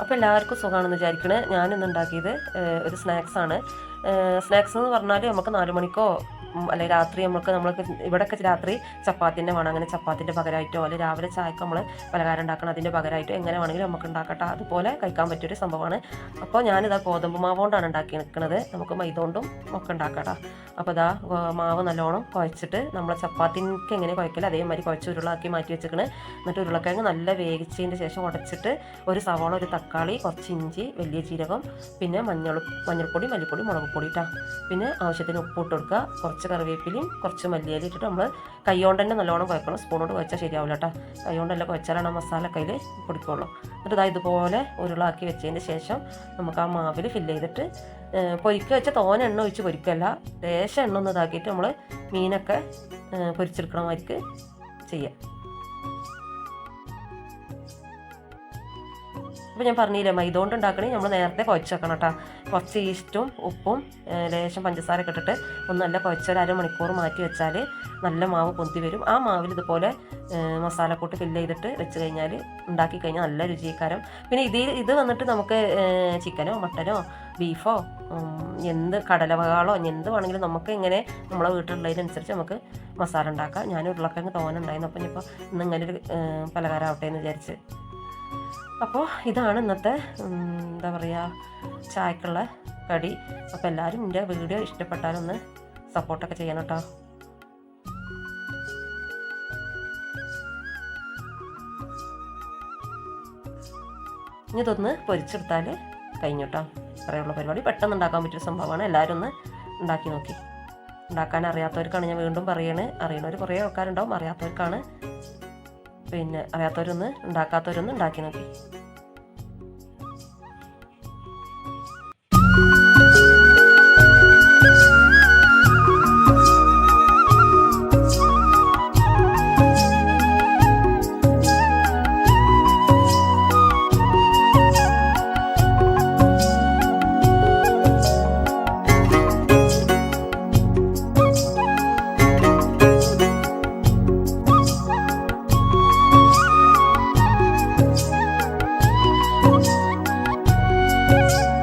അപ്പോൾ എല്ലാവർക്കും സുഖമാണെന്ന് വിചാരിക്കണേ. ഞാനിന്ന് ഉണ്ടാക്കിയത് ഒരു സ്നാക്സാണ്. സ്നാക്സ് എന്ന് പറഞ്ഞാൽ നമുക്ക് നാല് മണിക്കോ അല്ലെങ്കിൽ രാത്രി നമുക്ക് നമ്മൾക്ക് ഇവിടെയൊക്കെ രാത്രി ചപ്പാത്തിന്റെ വേണം. അങ്ങനെ ചപ്പാത്തിന്റെ പകരമായിട്ടോ അല്ലെങ്കിൽ രാവിലെ ചായക്ക് നമ്മൾ പലഹാരം ഉണ്ടാക്കണം അതിന്റെ പകരമായിട്ടോ എങ്ങനെ വേണമെങ്കിലും നമുക്ക് ഉണ്ടാക്കട്ടെ. അതുപോലെ കഴിക്കാൻ പറ്റിയൊരു സംഭവമാണ്. അപ്പോൾ ഞാനിതാ ഗോതമ്പ് മാവ് കൊണ്ടാണ് ഉണ്ടാക്കി നിൽക്കുന്നത് നമുക്ക് മൈദ കൊണ്ടും ഒക്കെ ഉണ്ടാക്കട്ടെ. അപ്പോൾ ഇതാ മാവ് നല്ലോണം കുഴച്ചിട്ട് നമ്മൾ ചപ്പാത്തിക്ക് എങ്ങനെ കുഴക്കില്ല അതേമാതിരി കുഴച്ച് ഉരുളാക്കി മാറ്റി വെച്ചിക്കണ് എന്നിട്ട് ഉരുളക്കിഴങ്ങ് നല്ല വേവിച്ചതിന്റെ ശേഷം ഉടച്ചിട്ട് ഒരു സവാള ഒരു തക്കാളി കുറച്ച് ഇഞ്ചി വലിയ ജീരകം പിന്നെ മഞ്ഞൾ മഞ്ഞൾപ്പൊടി മല്ലിപ്പൊടി മുളക് പൊടി ഇട്ടാ. പിന്നെ ആവശ്യത്തിന് ഉപ്പ് ഇട്ട് കൊടുക്കുക. കുറച്ച് കറിവേപ്പിലയും കുറച്ച് മല്ലിയിൽ ഇട്ടിട്ട് നമ്മൾ കൈകൊണ്ട് തന്നെ നല്ലോണം കുഴക്കണം. സ്പൂണോട് കുഴച്ചാൽ ശരിയാവില്ല കേട്ടോ. കൈ കൊണ്ടല്ല കുഴച്ചാലാണ് മസാല കയ്യിൽ പൊടിക്കുള്ളൂ. എന്നിട്ട് ഇതാ ഇതുപോലെ ഉരുളാക്കി വെച്ചതിന് ശേഷം നമുക്ക് ആ മാവിൽ ഫില്ല് ചെയ്തിട്ട് പൊരിക്കുക വെച്ചാൽ തോന എണ്ണ ഒഴിച്ച് പൊരിക്കല്ല. ലേശം എണ്ണ ഒന്ന് ഇതാക്കിയിട്ട് നമ്മൾ മീനൊക്കെ പൊരിച്ചെടുക്കണമായിരിക്കും പൊരിച്ചെടുക്കണ അപ്പോൾ ഞാൻ പറഞ്ഞില്ലേ മൈദ കൊണ്ടുണ്ടാക്കണേ നമ്മൾ നേരത്തെ കുഴച്ച് വെക്കണം കേട്ടോ. കുറച്ച് ഈസ്റ്റും ഉപ്പും ലേശം പഞ്ചസാരയൊക്കെ ഇട്ടിട്ട് ഒന്ന് നല്ല കുഴച്ചൊരു അരമണിക്കൂർ മാറ്റി വെച്ചാൽ നല്ല മാവ് പൊന്തി വരും. ആ മാവിൽ ഇതുപോലെ മസാലക്കൂട്ട് ഫില്ല് ചെയ്തിട്ട് വെച്ച് കഴിഞ്ഞാൽ ഉണ്ടാക്കി കഴിഞ്ഞാൽ നല്ല രുചിക്കാരം പിന്നെ ഇതിൽ ഇത് വന്നിട്ട് നമുക്ക് ചിക്കനോ മട്ടനോ ബീഫോ എന്ത് കടലവകാളോ എന്ത് വേണമെങ്കിലും നമുക്ക് ഇങ്ങനെ നമ്മളെ വീട്ടിലുള്ളതിനനുസരിച്ച് നമുക്ക് മസാല ഉണ്ടാക്കാം. ഞാൻ ഉരുളക്കിഴങ്ങ് തോന്നുന്നുണ്ടായിരുന്നു അപ്പം ഇനിയിപ്പോൾ ഇന്ന് ഇങ്ങനെ ഒരു പലഹാരം ആവട്ടെ എന്ന് വിചാരിച്ച്. അപ്പോൾ ഇതാണ് ഇന്നത്തെ എന്താ പറയുക ചായക്കുള്ള കടി. അപ്പോൾ എല്ലാവരും എന്റെ വീഡിയോ ഇഷ്ടപ്പെട്ടാലൊന്ന് സപ്പോർട്ടൊക്കെ ചെയ്യണം കേട്ടോ ഇനി ഇതൊന്ന് പൊരിച്ചെടുത്താൽ കഴിഞ്ഞു കേട്ടോ ഇത്രയുള്ള പരിപാടി. പെട്ടെന്ന് ഉണ്ടാക്കാൻ പറ്റിയ സംഭവമാണ്. എല്ലാവരും ഒന്ന് ഉണ്ടാക്കി നോക്കി. ഉണ്ടാക്കാൻ അറിയാത്തവർക്കാണ് ഞാൻ വീണ്ടും പറയണേ. അറിയണവർ കുറേ ആൾക്കാരുണ്ടാവും അറിയാത്തവർക്കാണ് പിന്നെ അറിയാത്തവരൊന്ന് ഉണ്ടാക്കാത്തവരൊന്ന് ഉണ്ടാക്കി നോക്കി. Música